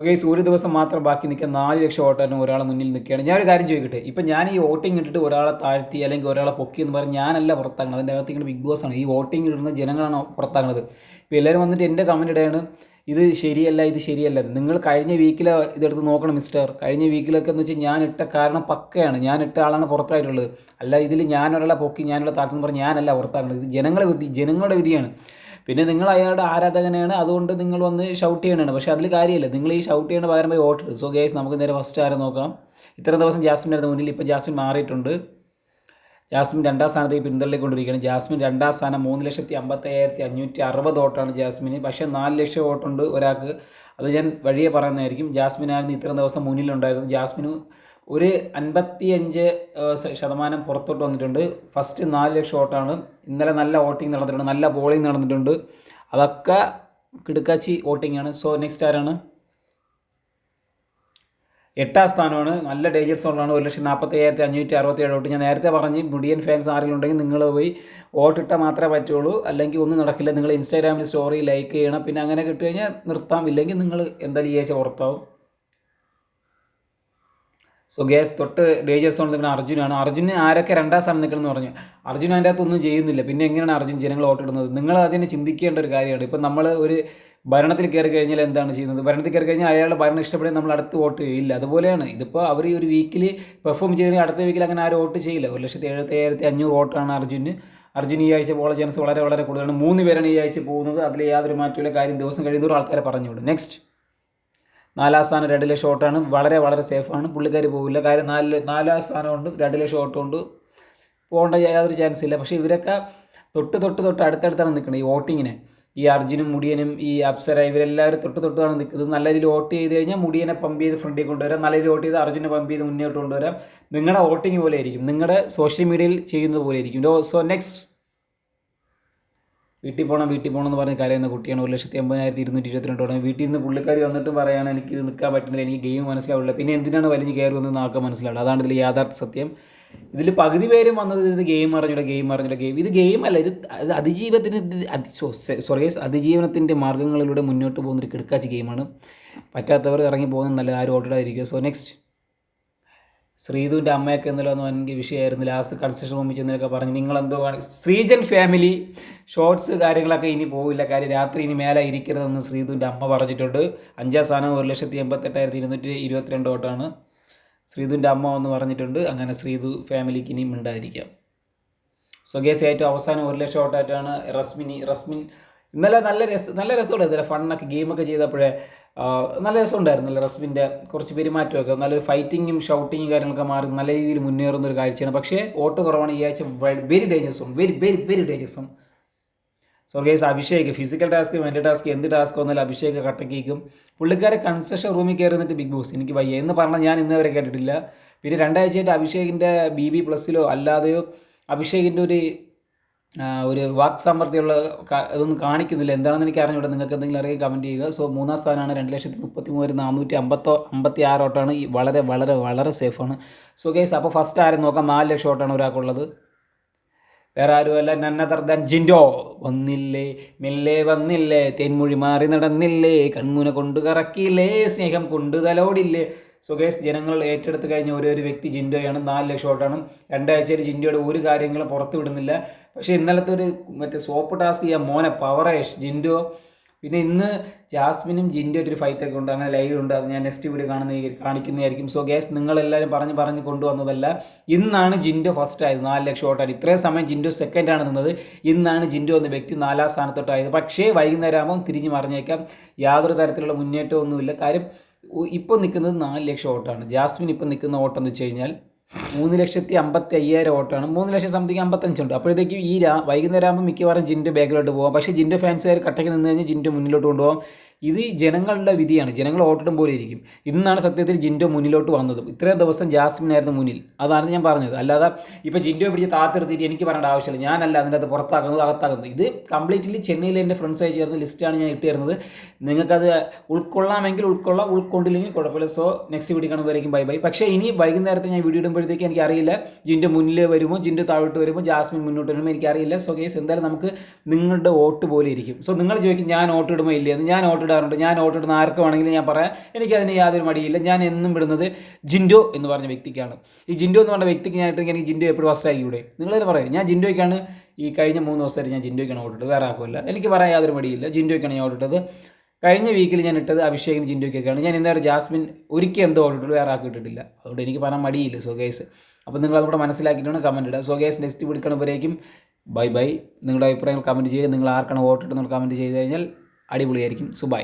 Guys സൂര്യ ദിവസം മാത്രം ബാക്കി നിൽക്കാൻ നാല് ലക്ഷം വോട്ടറിന് ഒരാളെ മുന്നിൽ നിൽക്കുകയാണ്. ഞാനൊരു കാര്യം ചോദിക്കട്ടെ? ഇപ്പം ഞാൻ ഈ വോട്ടിംഗ് ഇട്ടിട്ട് ഒരാളെ താഴ്ത്തി അല്ലെങ്കിൽ ഒരാളെ പൊക്കി എന്ന് പറഞ്ഞ് ഞാനല്ല പുറത്താക്കുന്നത് അതിന്റെ അകത്ത് ഇങ്ങനെ ബിഗ് ബോസ് ആണ്. ഈ വോട്ടിംഗ് ഇടുന്ന ജനങ്ങളാണ് പുറത്താക്കുന്നത് ഇപ്പോൾ എല്ലാവരും വന്നിട്ട് എന്റെ കമന്റ് ഇടയാണ് ഇത് ശരിയല്ല ഇത് ശരിയല്ല. നിങ്ങൾ കഴിഞ്ഞ വീക്കിൽ ഇതെടുത്ത് നോക്കണം മിസ്റ്റർ കഴിഞ്ഞ വീക്കിലൊക്കെ എന്ന് വെച്ചാൽ ഞാൻ ഇട്ട കാരണം പക്കയാണ്. ഞാൻ ഇട്ട ആളാണ് പുറത്തായിട്ടുള്ളത്. അല്ല ഇതിൽ ഞാനൊരാളെ പൊക്കി ഞാനുള്ള താഴ്ത്തെന്ന് പറഞ്ഞാൽ ഞാനല്ല പുറത്താക്കുന്നത് ഇത് ജനങ്ങളുടെ വിധി ജനങ്ങളുടെ വിധിയാണ്. പിന്നെ നിങ്ങൾ അയാളുടെ ആരാധകനാണ് അതുകൊണ്ട് നിങ്ങൾ വന്ന് ഷൗട്ട് ചെയ്യണതാണ്. പക്ഷേ അതിൽ കാര്യമില്ല. നിങ്ങൾ ഈ ഷൗട്ട് ചെയ്യണ പകരം പോയി വോട്ട് സോ ഗേസ് നമുക്ക് നേരെ ഫസ്റ്റ് ആരെ നോക്കാം. ഇത്ര ദിവസം ജാസ്മിൻ ആയിരുന്നു മുന്നിൽ ഇപ്പോൾ ജാസ്മിൻ മാറിയിട്ടുണ്ട്. ജാസ്മിൻ രണ്ടാം സ്ഥാനത്തേക്ക് പിന്തള്ളിക്കൊണ്ടിരിക്കുകയാണ് ജാസ്മിൻ രണ്ടാം സ്ഥാനം മൂന്ന് ലക്ഷത്തി അമ്പത്തയ്യായിരത്തി അഞ്ഞൂറ്റി അറുപത് വോട്ടാണ് ജാസ്മിന്. പക്ഷേ നാല് ലക്ഷം വോട്ടുണ്ട് ഒരാൾക്ക്. അത് ഞാൻ വഴിയെ പറയുന്നതായിരിക്കും. ജാസ്മിനായിരുന്നു ഇത്രയും ദിവസം മുന്നിലുണ്ടായിരുന്നു ജാസ്മിന് ഒരു അൻപത്തി അഞ്ച് ശതമാനം പുറത്തോട്ട് വന്നിട്ടുണ്ട്. ഫസ്റ്റ് നാല് ലക്ഷം ഓട്ടാണ് ഇന്നലെ നല്ല വോട്ടിംഗ് നടന്നിട്ടുണ്ട്. നല്ല ബോളിംഗ് നടന്നിട്ടുണ്ട്. അതൊക്കെ കിടുക്കാച്ചി വോട്ടിംഗ് ആണ്. സോ നെക്സ്റ്റ് ആരാണ്? എട്ടാം സ്ഥാനമാണ്. നല്ല ഡേഞ്ചർ സോണാണ് ഒരു ലക്ഷത്തി നാൽപ്പത്തി അയ്യായിരത്തി അഞ്ഞൂറ്റി അറുപത്തി ഏഴ് വോട്ട്. ഞാൻ നേരത്തെ പറഞ്ഞ് മുടിയൻ ഫാൻസ് ആരെങ്കിലും ഉണ്ടെങ്കിൽ നിങ്ങൾ പോയി വോട്ടിട്ടാൽ മാത്രമേ പറ്റുള്ളൂ. അല്ലെങ്കിൽ ഒന്നും നടക്കില്ല. നിങ്ങൾ ഇൻസ്റ്റാഗ്രാമിൽ സ്റ്റോറി ലൈക്ക് ചെയ്യണം. പിന്നെ അങ്ങനെ കിട്ടുകഴിഞ്ഞാൽ നിർത്താം. ഇല്ലെങ്കിൽ നിങ്ങൾ എന്തായാലും ഈ ആഴ്ച പുറത്താവും. സോ ഗ്യാസ് തൊട്ട് ഡേഞ്ചർ സോണിൽ നിൽക്കുന്ന അർജുനാണ്. അർജുന് ആരൊക്കെ രണ്ടാം സ്ഥാനം നിൽക്കണമെന്ന് പറഞ്ഞു. അർജുൻ അതിന്റെ അകത്തൊന്നും ചെയ്യുന്നില്ല. പിന്നെ എങ്ങനെയാണ് അർജുൻ ജനങ്ങൾ വോട്ടിടുന്നത് നിങ്ങൾ അതിനെ ചിന്തിക്കേണ്ട ഒരു കാര്യമാണ്. ഇപ്പം നമ്മൾ ഒരു ഭരണത്തിൽ കയറി കഴിഞ്ഞാൽ എന്താണ് ചെയ്യുന്നത്? ഭരണത്തിൽ കയറി കഴിഞ്ഞാൽ അയാളുടെ ഭരണം ഇഷ്ടപ്പെടുന്ന നമ്മൾ അടുത്ത് വോട്ട് ചെയ്യില്ല അതുപോലെയാണ്. ഇതിപ്പോൾ അവർ ഈ ഒരു വീക്കിൽ പെർഫോം ചെയ്തെങ്കിൽ അടുത്ത വീക്കിൽ അങ്ങനെ ആരും വോട്ട് ചെയ്യില്ല. ഒരു ലക്ഷത്തി എഴുപത്തി അഞ്ഞൂറ് വോട്ടാണ് അർജുന്. അർജുൻ ഈ ആഴ്ച പോകാൻ ചാൻസ് വളരെ വളരെ കൂടുതലാണ്. മൂന്ന് പേരാണ് ഈ ആഴ്ച പോകുന്നത്. അതിൽ യാതൊരു മാറ്റമില്ല കാര്യം ദിവസം കഴിയുന്നതോറും ആൾക്കാരെ പറഞ്ഞുവിടും നെക്സ്റ്റ് നാലാം സ്ഥാനം രണ്ട് ലക്ഷം വോട്ടാണ്. വളരെ വളരെ സേഫാണ് പുള്ളിക്കാർ പോകില്ല കാര്യം നാല് നാലാം സ്ഥാനമുണ്ട് രണ്ട് ലക്ഷം ഉണ്ട്. പോകേണ്ട യാതൊരു ചാൻസ് ഇല്ല. പക്ഷേ ഇവരൊക്കെ തൊട്ട് തൊട്ട് തൊട്ട് അടുത്തടുത്താണ് നിൽക്കുന്നത് ഈ വോട്ടിങ്ങിനെ. ഈ അർജുനും മുടിയനും ഈ അപ്സര ഇവരെല്ലാവരും തൊട്ട് തൊട്ടാണ് നിൽക്കുന്നത്. നല്ല രീതിയിൽ വോട്ട് ചെയ്ത് കഴിഞ്ഞാൽ മുടിയനെ പമ്പ് ചെയ്ത് ഫ്രണ്ടിൽ കൊണ്ടുവരാം. നല്ല രീതിയിൽ വോട്ട് ചെയ്ത് അർജുനെ പമ്പ് ചെയ്ത് മുന്നോട്ട് കൊണ്ടുവരാം. നിങ്ങളുടെ വോട്ടിംഗ് പോലെ ആയിരിക്കും. നിങ്ങളുടെ സോഷ്യൽ മീഡിയയിൽ ചെയ്യുന്നത് പോലെ ആയിരിക്കും. സോ നെക്സ്റ്റ് വീട്ടിൽ പോകണം വീട്ടിൽ പോകണം എന്ന് പറഞ്ഞ് കരയുന്ന കുട്ടിയാണ് ഒരു ലക്ഷത്തി എൺപതിനായിരത്തി ഇരുന്നൂറ്റി ഇരുപത്തിരണ്ട് തുടങ്ങി വീട്ടിൽ നിന്ന് പുള്ളിക്കാരി വന്നിട്ടും പറയാൻ എനിക്ക് ഇത് നിൽക്കാൻ പറ്റുന്നില്ല എനിക്ക് ഗെയിം മനസ്സിലാവില്ല പിന്നെ എന്തിനാണ് വലിഞ്ഞ് കയറി വന്നത് ആക്കാൻ മനസ്സിലാവില്ല. അതാണ് ഇതിൽ യാഥാർത്ഥ സത്യം. ഇതിൽ പകുതി പേരും വന്നത് ഇത് ഗെയിം അറിഞ്ഞൂടെ ഗെയിം അറിഞ്ഞൂടെ ഗെയിം. ഇത് ഗെയിം അല്ല ഇത് അത് അതിജീവനത്തിന് സോറി അതിജീവനത്തിന്റെ മാർഗങ്ങളിലൂടെ മുന്നോട്ട് പോകുന്ന ഒരു കിടക്കാച്ചി ഗെയിമാണ്. പറ്റാത്തവർ ഇറങ്ങി പോകുന്നത് നല്ലത് ആരും ഓർഡറായിരിക്കും സോ നെക്സ്റ്റ്. ശ്രീധുവിന്റെ അമ്മയൊക്കെ എന്തെല്ലാം ഒന്ന് എനിക്ക് വിഷയമായിരുന്നു. ലാസ്റ്റ് കൺസ്ട്രക്ഷൻ റൂമിൽ ചെന്നൊക്കെ പറഞ്ഞ് നിങ്ങളെന്തോ ശ്രീജൻ ഫാമിലി ഷോർട്സ് കാര്യങ്ങളൊക്കെ ഇനി പോവില്ല കാര്യം രാത്രി ഇനി മേലെ ഇരിക്കരുതെന്ന് ശ്രീധുവിന്റെ അമ്മ പറഞ്ഞിട്ടുണ്ട്. അഞ്ചാം സ്ഥാനം ഒരു ലക്ഷത്തി എൺപത്തെട്ടായിരത്തി ഇരുന്നൂറ്റി ഇരുപത്തിരണ്ട് വോട്ടാണ് ശ്രീധുവിന്റെ അമ്മ എന്ന് പറഞ്ഞിട്ടുണ്ട്. അങ്ങനെ ശ്രീധു ഫാമിലിക്ക് ഇനിയും ഉണ്ടായിരിക്കാം സ്വകേസ് ഏറ്റവും അവസാനം ഒരു ലക്ഷം വോട്ടായിട്ടാണ് റസ്മിനി റസ്മിൻ ഇന്നലെ നല്ല രസ നല്ല രസമുണ്ടായിരുന്നില്ല ഫണ്ണൊക്കെ ഗെയിമൊക്കെ ചെയ്തപ്പോഴേ. നല്ല രസമുണ്ടായിരുന്നു നല്ല റസ്മിന്റെ കുറച്ച് പെരുമാറ്റമൊക്കെ. നല്ലൊരു ഫൈറ്റിങ്ങും ഷൗട്ടിങ്ങും കാര്യങ്ങളൊക്കെ മാറി നല്ല രീതിയിൽ മുന്നേറുന്ന ഒരു കാഴ്ചയാണ്. പക്ഷേ ഓട്ടോ കുറവാണ് ഈ ആഴ്ച. Very dangerous on very very very dangerous on so guys Abhishek physical task mental task എന്ത് ടാസ്ക് വന്നാലും അഭിഷേക് കട്ടക്കേക്കും. പുള്ളിക്കാരെ കൺസ്ട്രക്ഷൻ റൂമിൽ കയറി ബിഗ് ബോസ്. എനിക്ക് വയ്യ. എന്ന് പറഞ്ഞാൽ ഞാൻ ഇന്ന് വരെ കേട്ടിട്ടില്ല. പിന്നെ രണ്ടാഴ്ചയായിട്ട് അഭിഷേകിന്റെ ബി ബി പ്ലസ്സിലോ അല്ലാതെയോ അഭിഷേകിന്റെ ഒരു ഒരു വാക് സമൃദ്ധിയുള്ള ക- ഇതൊന്നും കാണിക്കുന്നില്ല. എന്താണെന്ന് എനിക്ക് അറിഞ്ഞൂടെ. നിങ്ങൾക്ക് എന്തെങ്കിലും അറിയാൻ കമന്റ് ചെയ്യുക. സോ മൂന്നാം സ്ഥാനമാണ് രണ്ട് ലക്ഷത്തി മുപ്പത്തി മൂവായിരത്തി നാനൂറ്റി അമ്പത്തോ അമ്പത്തി ആറ് ഓട്ടാണ് ഈ വളരെ വളരെ വളരെ സേഫാണ് സോ ഗേസ് അപ്പോൾ ഫസ്റ്റ് ആരും നോക്കാം. നാല് ലക്ഷം ഓട്ടാണ് ഒരാൾക്കുള്ളത്. വേറെ ആരുമല്ല. നന്നതർ ദൻ ജിൻഡോ. വന്നില്ലേ മെല്ലെ വന്നില്ലേ തേൻമൊഴി മാറി നടന്നില്ലേ കൺമുന കൊണ്ട് കറക്കിയില്ലേ സ്നേഹം കൊണ്ട് തലോടില്ലേ. സോ ഗേസ് ജനങ്ങൾ ഏറ്റെടുത്ത് കഴിഞ്ഞ ഒരേ ഒരു വ്യക്തി ജിൻഡോയാണ്. നാല് ലക്ഷം ഓട്ടാണ് രണ്ടാഴ്ചയിൽ ജിൻഡോയുടെ ഒരു കാര്യങ്ങളും പുറത്ത് വിടുന്നില്ല പക്ഷേ ഇന്നലത്തെ ഒരു മറ്റേ സോപ്പ് ടാസ്ക് ചെയ്യാൻ മോനെ പവറേഷ് ജിൻഡോ പിന്നെ ഇന്ന് ജാസ്മിനും ജിൻഡോ ഒരു ഫൈറ്റൊക്കെ ഉണ്ട് അങ്ങനെ ലൈവ് ഉണ്ട് അത് ഞാൻ നെക്സ്റ്റ് വീഡിയോ കാണുന്ന കാണിക്കുന്നതായിരിക്കും. സോ ഗ്യാസ് നിങ്ങളെല്ലാവരും പറഞ്ഞ് പറഞ്ഞ് കൊണ്ടുവന്നതല്ല ഇന്നാണ് ജിൻഡോ ഫസ്റ്റ് ആയത് നാല് ലക്ഷം ഓട്ടാണ് ഇത്രയും സമയം ജിൻഡോ സെക്കൻഡാണ് നിന്നത് ഇന്നാണ് ജിൻഡോ എന്ന വ്യക്തി നാലാം സ്ഥാനത്തോട്ടായത്. പക്ഷേ വൈകുന്നേരം ആകുമ്പോൾ തിരിഞ്ഞ് മറിഞ്ഞേക്കാം യാതൊരു തരത്തിലുള്ള മുന്നേറ്റമൊന്നുമില്ല കാര്യം ഇപ്പോൾ നിൽക്കുന്നത് നാല് ലക്ഷം ഓട്ടാണ് ജാസ്മിൻ ഇപ്പോൾ നിൽക്കുന്ന ഓട്ടം എന്ന് വെച്ച് കഴിഞ്ഞാൽ മൂന്ന് ലക്ഷത്തി അമ്പത്തി അയ്യായിരം വോട്ടാണ്. മൂന്ന് ലക്ഷം സംതിങ് അമ്പത്തഞ്ചുണ്ട്. അപ്പോഴത്തേക്കും ഈ രാ വൈകുന്നേരം ആകുമ്പോൾ മിക്കവാറും ജിന്റെ ബാക്കിലോട്ട് പോകാം. പക്ഷേ ജിന്റെ ഫാൻസുകാർ കട്ടയ്ക്ക് നിന്ന് കഴിഞ്ഞാൽ ജിന്റെ മുന്നിലോട്ട് കൊണ്ടുപോകാം. ഇത് ജനങ്ങളുടെ വിധിയാണ്. ജനങ്ങൾ ഓട്ടിടും പോലെ ഇരിക്കും. ഇന്നാണ് സത്യത്തിൽ ജിൻഡോ മുന്നിലോട്ട് വന്നതും. ഇത്രയും ദിവസം ജാസ്മിൻ ആയിരുന്നു മുന്നിൽ. അതാണ് ഞാൻ പറഞ്ഞത്. അല്ലാതെ ഇപ്പോൾ ജിൻഡോ പിടിച്ച് താത്തെടുത്തിട്ട് എനിക്ക് പറയേണ്ട ആവശ്യമില്ല. ഞാനല്ല അതിന്റെ അത് പുറത്താക്കുന്നത് അകത്താക്കുന്നത്. ഇത് കംപ്ലീറ്റ്ലി ചെന്നൈയിൽ എന്റെ ഫ്രണ്ട്സ് ആയി ചേർന്ന് ലിസ്റ്റാണ് ഞാൻ ഇട്ടിരുന്നത്. നിങ്ങൾക്കത് ഉൾക്കൊള്ളാമെങ്കിൽ ഉൾക്കൊള്ളാം ഉൾക്കൊണ്ടില്ലെങ്കിൽ കുഴപ്പമില്ല. സോ നെക്സ്റ്റ് വീഡിയോ കാണുന്നതായിരിക്കും ബൈ ബൈ പക്ഷേ ഇനി വൈകുന്നേരത്തെ ഞാൻ വീഡിയോ ഇടുമ്പോഴത്തേക്ക് എനിക്ക് അറിയില്ല ജിൻഡോ മുന്നിൽ വരുമോ ജിൻഡോ താഴോട്ട് വരുമോ ജാസ്മിൻ മുന്നോട്ട് വരുമോ എനിക്കറിയില്ല. സോ കേസ് എന്തായാലും നമുക്ക് നിങ്ങളുടെ വോട്ട് പോലെ ഇരിക്കും. സോ നിങ്ങൾ ചോദിക്കും ഞാൻ വോട്ട് ഇടുമോ ഇല്ലയെന്ന്? ഞാൻ വോട്ട് ഇടാറുണ്ട് ഞാൻ വോട്ട് ഇടുന്ന ആർക്ക് വേണമെങ്കിലും ഞാൻ പറയാം. എനിക്കതിന് യാതൊരു മടിയില്ല. ഞാൻ എന്നും ഇടുന്നത് ജിൻഡോ എന്ന് പറഞ്ഞ വ്യക്തിക്കാണ്. ഈ ജിൻഡോ എന്ന് പറഞ്ഞ വ്യക്തിക്ക് ഞാൻ ഇട്ടെങ്കിൽ എനിക്ക് ജിൻഡോ എപ്പോഴും വസ്സായിക്കൂടെ? നിങ്ങൾ തന്നെ പറയാം. ഞാൻ ജിൻഡോയ്ക്കാണ് ഈ കഴിഞ്ഞ മൂന്ന് ദിവസമായിട്ട് ഞാൻ ജിൻഡോയ്ക്കാണ് വോട്ട് ഇട്ടത്. വേറെ ആക്കുമല്ല എനിക്ക് പറയാൻ യാതൊരു മടിയില്ല. ജിൻഡോയ്ക്കാണ് ഞാൻ ഓട്ടിട്ടത് കഴിഞ്ഞ വീക്കിൽ ഞാൻ ഇട്ടത് അഭിഷേകിന് ജിൻഡോയ്ക്കൊക്കെയാണ്. ഞാൻ ഇന്നേരം ജാസ്മിൻ ഒരിക്കൽ എന്തോ ഇട്ടു വേറെ ആക്കി ഇട്ടിട്ടില്ല. അതുകൊണ്ട് എനിക്ക് പറയാൻ മടിയില്ല സോ ഗേസ് അപ്പോൾ നിങ്ങൾ അതുകൂടെ മനസ്സിലാക്കിയിട്ടാണ് കമന്റ് ഇടുക. സോ ഗേസ് നെക്സ്റ്റ് പിടിക്കണപ്പോഴേക്കും ബൈ ബൈ. നിങ്ങളുടെ അഭിപ്രായങ്ങൾ കമന്റ് ചെയ്യുക നിങ്ങൾ ആർക്കാണ് വോട്ട് നിങ്ങൾ കമന്റ് ചെയ്ത് കഴിഞ്ഞാൽ അടിപൊളിയായിരിക്കും. So by